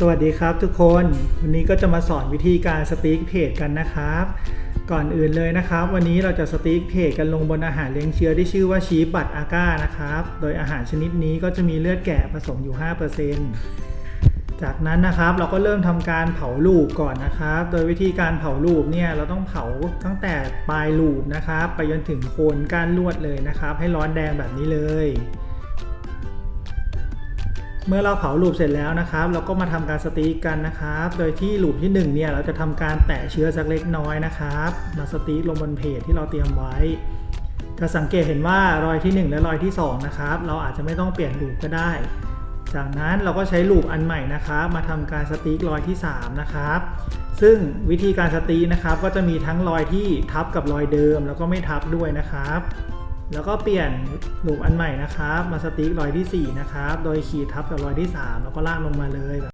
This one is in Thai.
สวัสดีครับทุกคน วันนี้ก็จะมาสอนวิธีการสติ๊กเพจกันนะครับ ก่อนอื่นเลยนะครับ วันนี้เราจะสติ๊กเพจกันลงบนอาหารเลี้ยงเชื้อที่ชื่อว่าชีบัตอาก้านะครับ โดยอาหารชนิดนี้ก็จะมีเลือดแกะผสมอยู่ 5%จากนั้นนะครับเราก็เริ่มทำการเผาลูกก่อนนะครับ โดยวิธีการเผาลูกเนี่ยเราต้องเผาตั้งแต่ปลายลูกนะครับ ไปจนถึงโคนก้านลวดเลยนะครับ ให้ร้อนแดงแบบนี้เลย เมื่อเราเผาลูปเสร็จแล้วนะครับ เราก็มาทำการสติกันนะครับ โดยที่ลูปที่1เนี่ยเราจะทำการแตะเชื้อสักเล็กน้อยนะครับ มาสติ๊กลงบนเพจที่เราเตรียมไว้ จะสังเกตเห็นว่ารอยที่ 1 และรอยที่2นะครับเราอาจจะไม่ต้องเปลี่ยนลูปก็ได้ จากนั้นเราก็ใช้ลูปอันใหม่นะครับ มาทำการสติ๊กรอยที่ 3 นะครับ ซึ่งวิธีการสติ๊กนะครับ ก็จะมีทั้งรอยที่ทับกับรอยเดิม แล้วก็ไม่ทับด้วยนะครับ แล้วก็เปลี่ยนหลุมอันใหม่นะครับ มาสติ๊กรอยที่ 4 นะครับ โดยขีดทับกับรอยที่ 3 แล้วก็ลากลงมาเลยแบบ